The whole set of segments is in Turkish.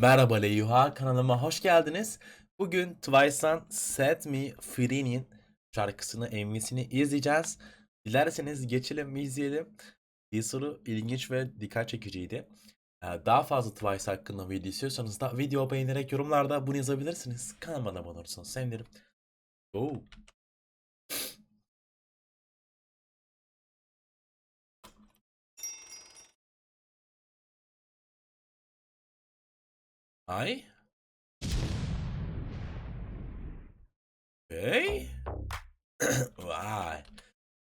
Merhaba Leyuha kanalıma hoş geldiniz. Bugün Twice'dan Set Me Free'nin şarkısını, MV'sini izleyeceğiz. Dilerseniz geçelim mi izleyelim. Bir soru ilginç ve dikkat çekiciydi. Ee, Daha fazla Twice hakkında video istiyorsanız da video beğenerek yorumlarda bunu yazabilirsiniz. Kanalıma abone olursanız sevinirim. Oo. Ay. Okay. Vay.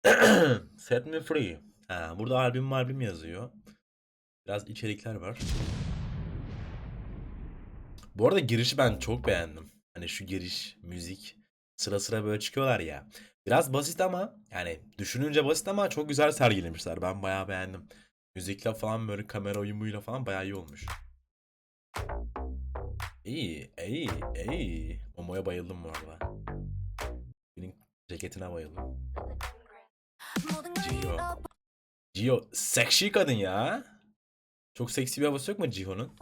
Set me free. Ha, burada albüm albüm yazıyor. Biraz içerikler var. Bu arada girişi ben çok beğendim. Hani şu giriş, müzik sıra sıra böyle çıkıyorlar ya. Biraz basit ama yani düşününce basit ama çok güzel sergilemişler. Ben bayağı beğendim. Müzikle falan böyle kamera uyumuyla falan bayağı iyi olmuş. İyi, iyi, iyi. Momo'ya bayıldım bu arada. Benim ceketine bayıldım. Gio. Gio seksi kadın ya. Çok seksi bir havası yok mu Jiho'nun?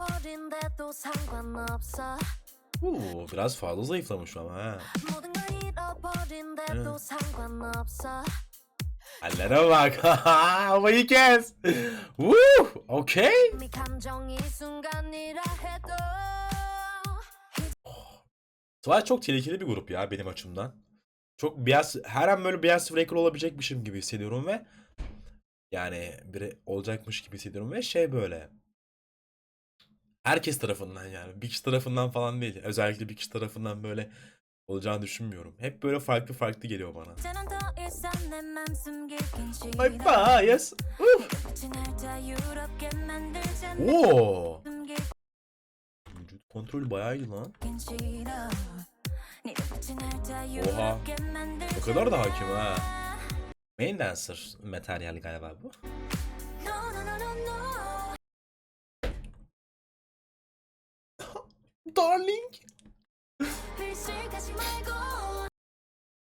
Uuu biraz fazla zayıflamış ama ha. Hallere bak. Havayı kes. Woo, okay. Swipe çok tehlikeli bir grup ya benim açımdan. Çok beyaz, her an böyle beyaz breaker olabilecekmişim gibi hissediyorum ve yani biri olacakmış gibi hissediyorum ve şey böyle herkes tarafından yani bir kişi tarafından falan değil. Özellikle bir kişi tarafından böyle olacağını düşünmüyorum. Hep böyle farklı farklı geliyor bana. Ay bayas. Uh! Oo. Kontrol bayağı iyi lan. Oha. O kadar da hakim ha. Main Dancer materyal galiba bu. Darling.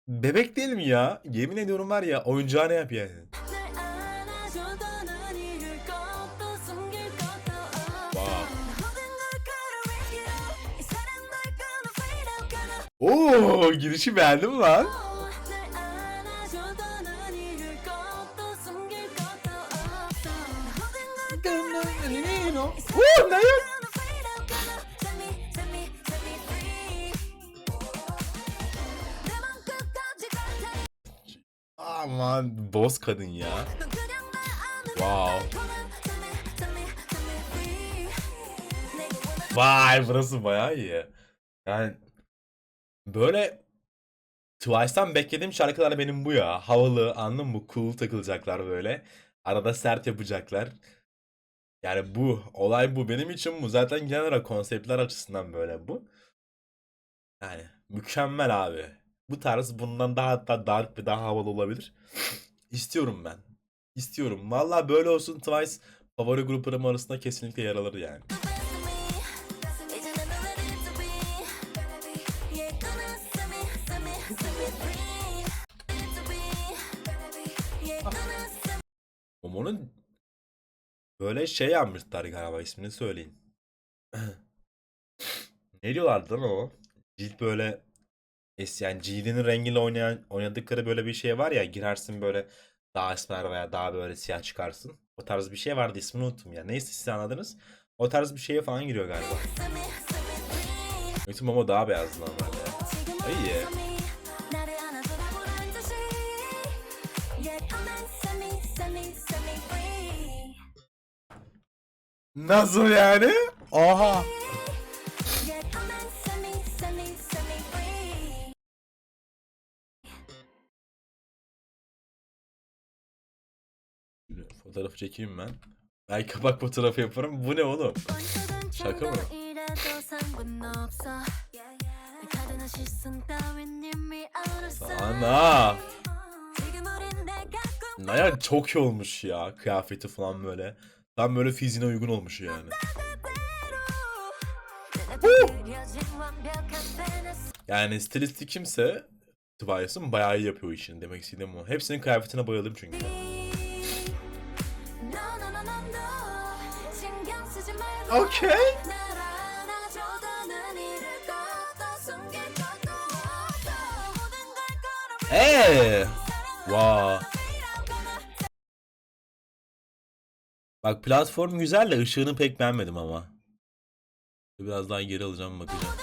Bebek değil mi ya? Yemin ediyorum var ya oyuncağına yap yani. Oo girişi beğendim lan. Oo ne? Aman boz kadın ya. Wow. Vay burası bayağı iyi. Yani böyle Twice'tan beklediğim şarkılar benim bu ya. Havalı, anladın mı? Cool takılacaklar böyle. Arada sert yapacaklar. Yani bu, olay bu. Benim için bu. Zaten genel olarak konseptler açısından böyle bu. Yani mükemmel abi. Bu tarz bundan daha hatta dark ve daha havalı olabilir. İstiyorum ben. İstiyorum. Vallahi böyle olsun Twice favori gruplarım arasında kesinlikle yer alır yani. Momo'nun böyle şey yapmışlar galiba ismini söyleyin. ne diyorlardı lan o? Cilt böyle es yani cildinin rengiyle oynayan oynadıkları böyle bir şey var ya girersin böyle daha esmer veya daha böyle siyah çıkarsın. O tarz bir şey vardı ismini unuttum ya. Neyse siz anladınız. O tarz bir şeye falan giriyor galiba. Yoksa Momo daha beyazdı normalde. 지 Nasıl yani? Aha. Fotoğrafı çekeyim ben. Ay kapak fotoğrafı yaparım. Bu ne oğlum? Şaka mı? Ana! Naya çok iyi olmuş ya. Kıyafeti falan böyle. Tam böyle fiziğine uygun olmuş yani. yani stilisti kimse Twice'ın bayağı iyi yapıyor işini demek istediğim o. Hepsinin kıyafetine bayıldım çünkü. Okay. Hey. Wow. Bak platform güzel de ışığını pek beğenmedim ama. Biraz daha geri alacağım bakacağım.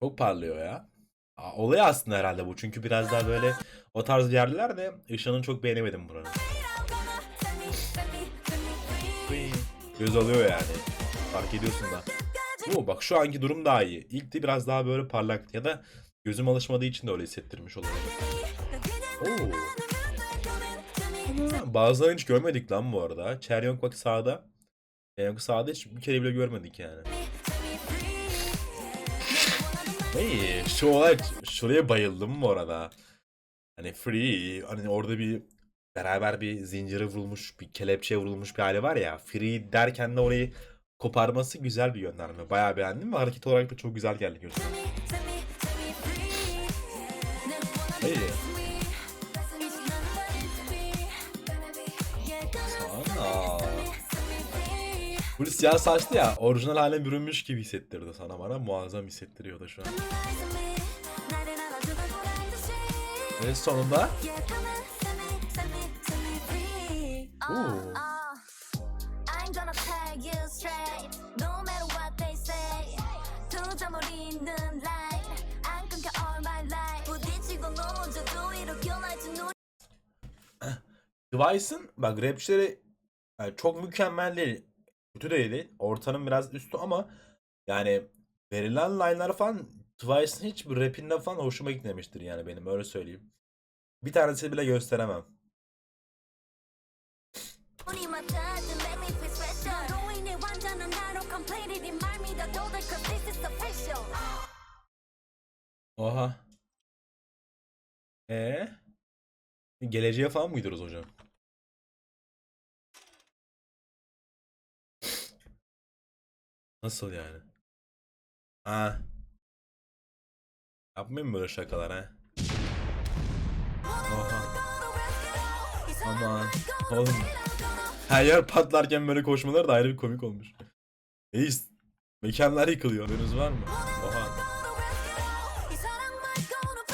Çok parlıyor ya. Olay aslında herhalde bu. Çünkü biraz daha böyle o tarz yerler de ışığını çok beğenemedim buranın. Göz alıyor yani. Fark ediyorsun da. Oo, bak şu anki durum daha iyi. İlk biraz daha böyle parlak ya da gözüm alışmadığı için de öyle hissettirmiş olabilir. Oo. Bazılarını hiç görmedik lan bu arada. Cheryong bak sağda. Cheryong sağda hiç bir kere bile görmedik yani. Hey, şu olay, şuraya bayıldım bu arada. Hani free, hani orada bir beraber bir zincire vurulmuş, bir kelepçeye vurulmuş bir hali var ya. Free derken de orayı koparması güzel bir gönderme. Bayağı beğendim ve hareket olarak da çok güzel geldi gözüme. Ana. Bu siyah saçlı ya orijinal hale bürünmüş gibi hissettirdi sana bana muazzam hissettiriyor da şu an. Ve sonunda Oo. Device'ın bak rapçileri yani çok mükemmel değil. Kötü de değil. Ortanın biraz üstü ama yani verilen line'lar falan Twice'ın hiçbir rapinde falan hoşuma gitmemiştir yani benim öyle söyleyeyim. Bir tanesi bile gösteremem. Oha. Ee? Geleceğe falan mı gidiyoruz hocam? Nasıl yani? Ha. Yapmayın böyle şakalar ha. Oha. Aman. Oğlum. Her yer patlarken böyle koşmaları da ayrı bir komik olmuş. Reis. Mekanlar yıkılıyor. Haberiniz var mı? Oha.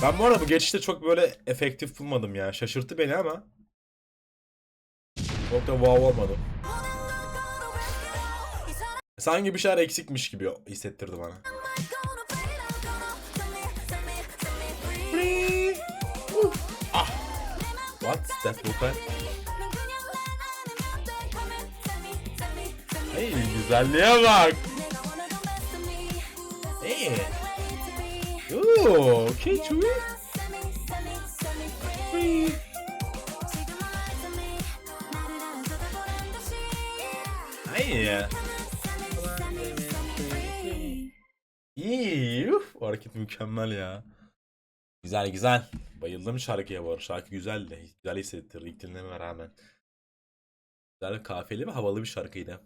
Ben bu arada bu geçişte çok böyle efektif bulmadım ya. Şaşırttı beni ama. Çok da wow olmadım. Sanki bir şeyler eksikmiş gibi hissettirdi bana. ah. What's that vocal? Hey güzelliğe bak. Hey. Ooh, okay, Chewie. Hey. İyi. uf, O hareket mükemmel ya. Güzel güzel. Bayıldım şarkıya bu arada. Şarkı güzeldi. Güzel hissettirdi ilk dinlememe rağmen. Güzel kafiyeli ve havalı bir şarkıydı.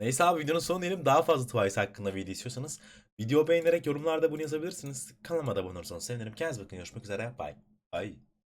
Neyse abi videonun sonu diyelim. Daha fazla Twice hakkında video istiyorsanız video beğenerek yorumlarda bunu yazabilirsiniz. Kanalıma da abone olursanız sevinirim. Kendinize bakın. Görüşmek üzere. Bye. Bye.